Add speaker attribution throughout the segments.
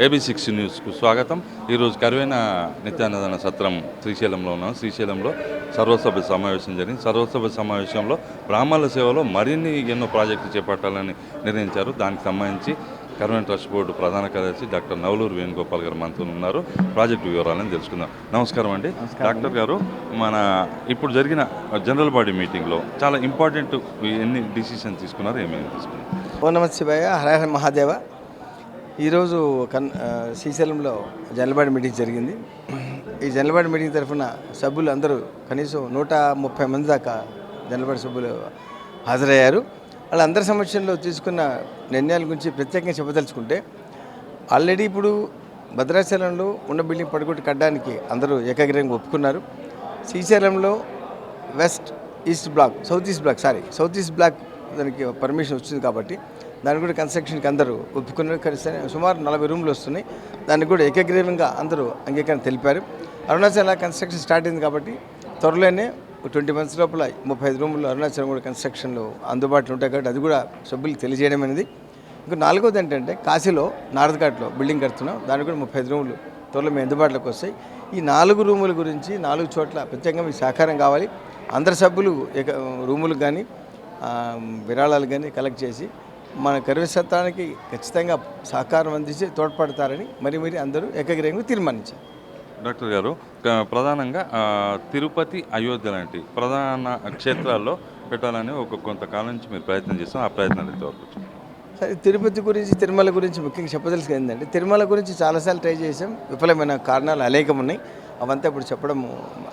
Speaker 1: AB six న్యూస్కు స్వాగతం. ఈరోజు కరువైన నిత్యానందన సత్రం శ్రీశైలంలో ఉన్నాం. శ్రీశైలంలో సర్వసభ్య సమావేశం జరిగింది. సర్వసభ్య సమావేశంలో బ్రాహ్మణుల సేవలో మరిన్ని ఎన్నో ప్రాజెక్టులు చేపట్టాలని నిర్ణయించారు. దానికి సంబంధించి కరువైన ట్రస్ట్ బోర్డు ప్రధాన కార్యదర్శి డాక్టర్ నవలూరు వేణుగోపాల్ గారు మనతో ఉన్నారు. ప్రాజెక్టు వివరాలను తెలుసుకుందాం. నమస్కారం అండి. డాక్టర్ గారు మన ఇప్పుడు జరిగిన జనరల్ బాడీ మీటింగ్లో చాలా ఇంపార్టెంట్ ఎన్ని డిసిషన్ తీసుకున్నారు ఏమేమి తీసుకున్నారు?
Speaker 2: ఓ నమ శివాయ హరహర మహాదేవ. ఈరోజు కన్ శ్రీశైలంలో జనలబాడి మీటింగ్ జరిగింది. ఈ జనలబాడి మీటింగ్ తరఫున సభ్యులు అందరూ కనీసం నూట ముప్పై మంది దాకా జనలబాడి సభ్యులు హాజరయ్యారు. వాళ్ళందరి సమక్షంలో తీసుకున్న నిర్ణయాల గురించి ప్రత్యేకంగా చెప్పదలుచుకుంటే ఆల్రెడీ ఇప్పుడు భద్రాచలంలో ఉన్న బిల్డింగ్ పడుకొట్టి కట్టడానికి అందరూ ఏకాగ్రంగా ఒప్పుకున్నారు. శ్రీశైలంలో west east block south east block sorry south east block దానికి పర్మిషన్ వచ్చింది కాబట్టి దానికి కూడా కన్స్ట్రక్షన్కి అందరూ ఒప్పుకున్నారు. కలిసి సుమారు నలభై రూమ్లు వస్తున్నాయి. దానికి కూడా ఏకగ్రీవంగా అందరూ అంగీకారం తెలిపారు. అరుణాచల్ కన్స్ట్రక్షన్ స్టార్ట్ అయింది కాబట్టి త్వరలోనే ట్వంటీ మంత్స్ లోపల ముప్పై ఐదు రూములు అరుణాచలం కూడా కన్స్ట్రక్షన్లో అందుబాటులో ఉంటాయి కాబట్టి అది కూడా సభ్యులకు తెలియజేయడం అనేది. ఇంకా నాలుగోది ఏంటంటే కాశీలో నారద్ ఘాట్లో బిల్డింగ్ కడుతున్నాం. దానికి కూడా ముప్పై ఐదు రూములు త్వరలో మీ అందుబాటులోకి వస్తాయి. ఈ నాలుగు రూముల గురించి నాలుగు చోట్ల ప్రత్యేకంగా మీకు సహకారం కావాలి. అందరి సభ్యులు ఏక రూములకు కానీ విరాళాలు కానీ కలెక్ట్ చేసి మన కరువసత్వానికి ఖచ్చితంగా సహకారం అందించి తోడ్పడతారని మరి మరి అందరూ ఏకగ్రీయంగా తీర్మానించారు.
Speaker 1: డాక్టర్ గారు ప్రధానంగా తిరుపతి అయోధ్య లాంటి ప్రధాన క్షేత్రాల్లో పెట్టాలని ఒక కొంతకాలం నుంచి మీరు ప్రయత్నం చేస్తాం. ఆ ప్రయత్నాలు ఎంతవరకు
Speaker 2: సరే తిరుపతి గురించి తిరుమల గురించి ముఖ్యంగా చెప్పదలసి ఏంటంటే తిరుమల గురించి చాలాసార్లు ట్రై చేసాం విఫలమైన కారణాలు అనేకం ఉన్నాయి. అవంతా ఇప్పుడు చెప్పడం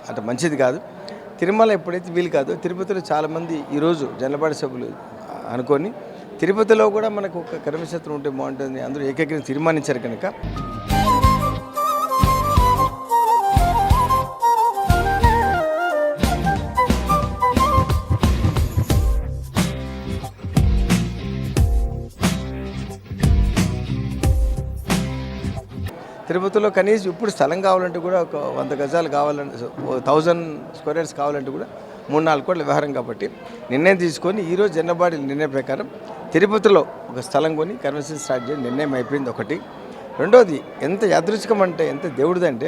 Speaker 2: అంత మంచిది కాదు. తిరుమల ఎప్పుడైతే వీలు కాదు తిరుపతిలో చాలామంది ఈరోజు జనలపాటి సభ్యులు అనుకొని తిరుపతిలో కూడా మనకు ఒక కర్మక్షేత్రం ఉంటే బాగుంటుంది. అందరూ ఏకగ్రం తీర్మానించారు కనుక. తిరుపతిలో కనీసం ఇప్పుడు స్థలం కావాలంటే కూడా ఒక వంద గజాలు కావాలంటే థౌజండ్ స్క్వేర్ యార్డ్స్ కావాలంటే కూడా మూడు నాలుగు కోట్ల వ్యవహారం కాబట్టి నిర్ణయం తీసుకొని ఈరోజు జనబాడీ నిర్ణయం ప్రకారం తిరుపతిలో ఒక స్థలం కొని కన్వెన్షన్ స్టార్ట్ చేయడం. నిర్ణయం అయిపోయింది ఒకటి. రెండోది ఎంత యాదృచ్ఛికం అంటే ఎంత దేవుడిదంటే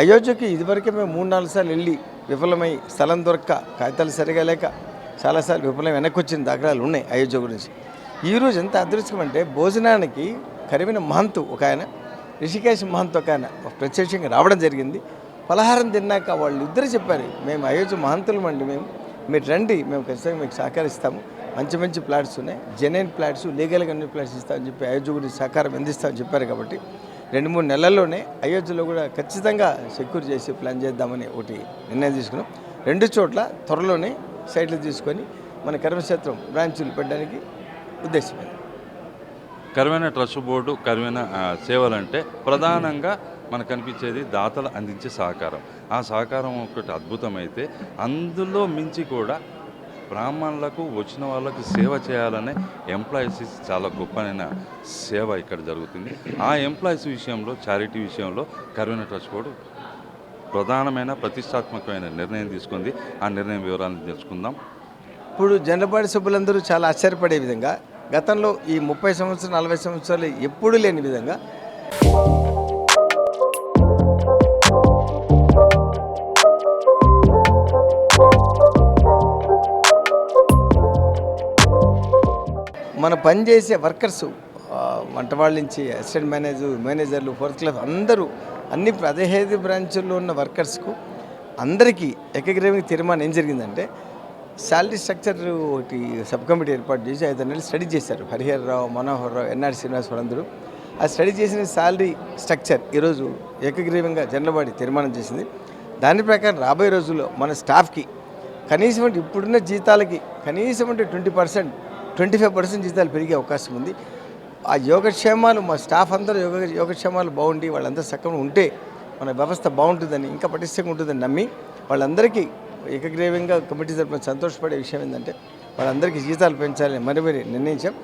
Speaker 2: అయోధ్యకి ఇదివరకే మేము మూడు నాలుగు సార్లు వెళ్ళి విఫలమై స్థలం దొరక్క కాగితాలు సరిగా లేక చాలాసార్లు విఫలం వెనక్కి వచ్చిన దాఖలాలు ఉన్నాయి అయోధ్య గురించి. ఈరోజు ఎంత అదృష్టం అంటే భోజనానికి కరివిన మహంతు ఒక ఆయన రిషికేశ్ మహంతో ఒక ప్రత్యక్షంగా రావడం జరిగింది. పలహారం తిన్నాక వాళ్ళు ఇద్దరు చెప్పారు మేము అయోధ్య మహంతులం అండి మేము. మీరు రండి మేము ఖచ్చితంగా మీకు సహకరిస్తాము. మంచి మంచి ప్లాట్స్ ఉన్నాయి. జెన్యున్ ప్లాట్స్ లీగల్గా అన్ని ప్లాట్స్ ఇస్తామని చెప్పి అయోధ్య గురించి సహకారం అందిస్తామని చెప్పారు కాబట్టి రెండు మూడు నెలల్లోనే అయోధ్యలో కూడా ఖచ్చితంగా సెక్యూర్ చేసి ప్లాన్ చేద్దామని ఒకటి నిర్ణయం తీసుకున్నాం. రెండు చోట్ల త్వరలోనే సైట్లు తీసుకొని మన కర్మక్షేత్రం బ్రాంచులు పెట్టడానికి ఉద్దేశమైంది
Speaker 1: కరువైన ట్రస్ట్ బోర్డు కరువైన సేవలంటే ప్రధానంగా మనకు కనిపించేది దాతలు అందించే సహకారం. ఆ సహకారం ఒకటి అద్భుతమైతే అందులో మించి కూడా బ్రాహ్మణులకు వచ్చిన వాళ్ళకి సేవ చేయాలనే ఎంప్లాయీస్ చాలా గొప్పనైన సేవ ఇక్కడ జరుగుతుంది. ఆ ఎంప్లాయీస్ విషయంలో చారిటీ విషయంలో కరువైన ట్రస్ట్ బోర్డు ప్రధానమైన ప్రతిష్టాత్మకమైన నిర్ణయం తీసుకుంది. ఆ నిర్ణయం వివరాలను తెలుసుకుందాం.
Speaker 2: ఇప్పుడు జనపాటి సభ్యులందరూ చాలా ఆశ్చర్యపడే విధంగా గతంలో ఈ ముప్పై సంవత్సరాలు నలభై సంవత్సరాలు ఎప్పుడూ లేని విధంగా మన పనిచేసే వర్కర్స్ వంట వాళ్ళ నుంచి అసిస్టెంట్ మేనేజర్ మేనేజర్లు ఫోర్త్ క్లాస్ అందరూ అన్ని పదిహేను బ్రాంచుల్లో ఉన్న వర్కర్స్కు అందరికీ ఏకగ్రీవంగా తీర్మానం ఏం జరిగిందంటే శాలరీ స్ట్రక్చర్ ఒకటి సబ్ కమిటీ ఏర్పాటు చేసి ఐదు నెలలు స్టడీ చేశారు. హరిహర్ రావు మనోహర్ రావు ఎన్ఆర్ శ్రీనివాస్ అందరూ ఆ స్టడీ చేసిన శాలరీ స్ట్రక్చర్ ఈరోజు ఏకగ్రీవంగా జనలవాడి తీర్మానం చేసింది. దాని ప్రకారం రాబోయే రోజుల్లో మన స్టాఫ్కి కనీసం అంటే ఇప్పుడున్న జీతాలకి కనీసం అంటే twenty percent twenty five percent జీతాలు పెరిగే అవకాశం ఉంది. ఆ యోగక్షేమాలు మా స్టాఫ్ అందరూ యోగ యోగక్షేమాలు బాగుండి వాళ్ళందరూ సక్రమంగా ఉంటే మన వ్యవస్థ బాగుంటుందని ఇంకా పటిష్టంగా ఉంటుందని నమ్మి వాళ్ళందరికీ ఏకగ్రీవంగా కమిటీ తరఫున సంతోషపడే విషయం ఏంటంటే వాళ్ళందరికీ జీతాలు పెంచాలని మరి మరి నిర్ణయించాం.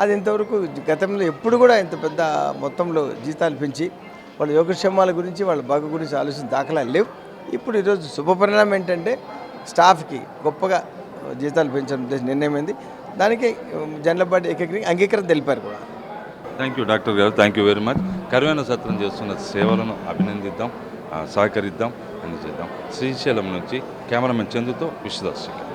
Speaker 2: అది ఇంతవరకు గతంలో ఎప్పుడు కూడా ఇంత పెద్ద మొత్తంలో జీతాలు పెంచి వాళ్ళ యోగక్షేమాల గురించి వాళ్ళ బాగు గురించి ఆలోచన దాఖలాలు లేవు. ఇప్పుడు ఈరోజు శుభపరిణామం ఏంటంటే స్టాఫ్కి గొప్పగా జీతాలు పెంచడం నిర్ణయం అయింది. దానికి జనలపాటి ఏకగ్రీ అంగీకారం తెలిపారు కూడా.
Speaker 1: థ్యాంక్ యూ డాక్టర్ గారు థ్యాంక్ యూ వెరీ మచ్. కరువైన సత్రం చేస్తున్న సేవలను అభినందిద్దాం. సహకరిద్దాం అందజేద్దాం. శ్రీశైలం నుంచి కెమెరామెన్ చందుతో విశ్వదర్శక్.